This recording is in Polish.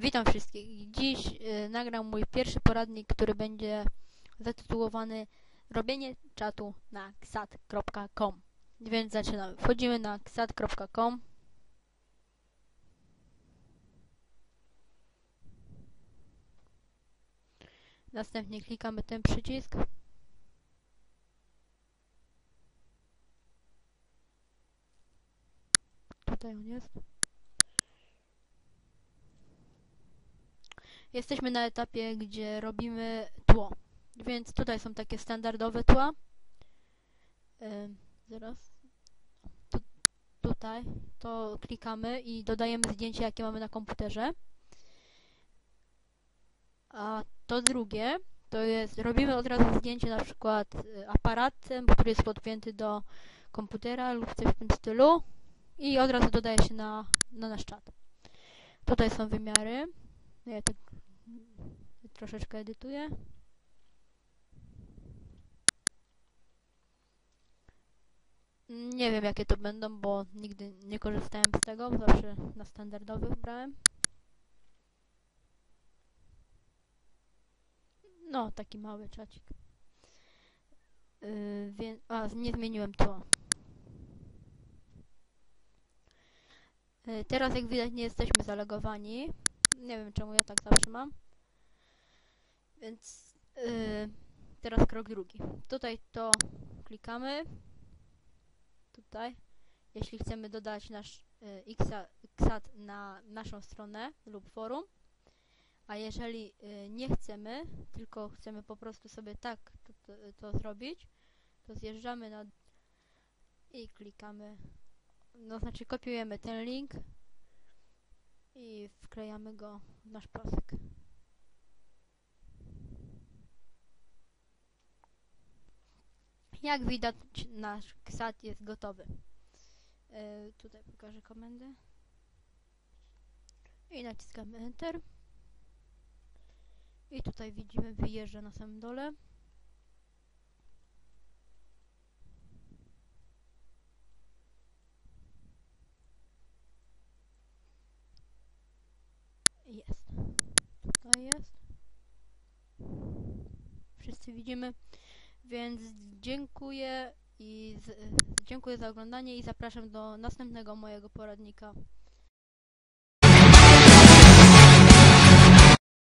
Witam wszystkich. Dziś y, nagram mój pierwszy poradnik, który będzie zatytułowany Robienie czatu na ksat.com. Więc zaczynamy. Wchodzimy na ksat.com. Następnie klikamy ten przycisk. Tutaj on jest. Jesteśmy na etapie, gdzie robimy tło. Więc tutaj są takie standardowe tła. Ym, zaraz. Tu, tutaj to klikamy i dodajemy zdjęcie, jakie mamy na komputerze. A to drugie, to jest, robimy od razu zdjęcie na przykład y, aparatem, który jest podpięty do komputera lub coś w tym stylu i od razu dodaje się na, na nasz czat. Tutaj są wymiary. Ja tak troszeczkę edytuję. Nie wiem jakie to będą, bo nigdy nie korzystałem z tego, zawsze na standardowych brałem. No, taki mały czacik. Yy, a, nie zmieniłem to. Yy, teraz jak widać nie jesteśmy zalegowani. Nie wiem czemu ja tak zawsze mam. Więc yy, teraz krok drugi. Tutaj to klikamy. Tutaj. Jeśli chcemy dodać nasz yy, XAT na naszą stronę lub forum. A jeżeli yy, nie chcemy, tylko chcemy po prostu sobie tak to, to, to zrobić, to zjeżdżamy na i klikamy. No znaczy kopiujemy ten link i wklejamy go w nasz pasek. Jak widać, nasz ksat jest gotowy. Yy, tutaj pokażę komendę. I naciskamy Enter. I tutaj widzimy, wyjeżdża na samym dole. Jest. Tutaj jest. Widzimy. Więc dziękuję i z, dziękuję za oglądanie i zapraszam do następnego mojego poradnika.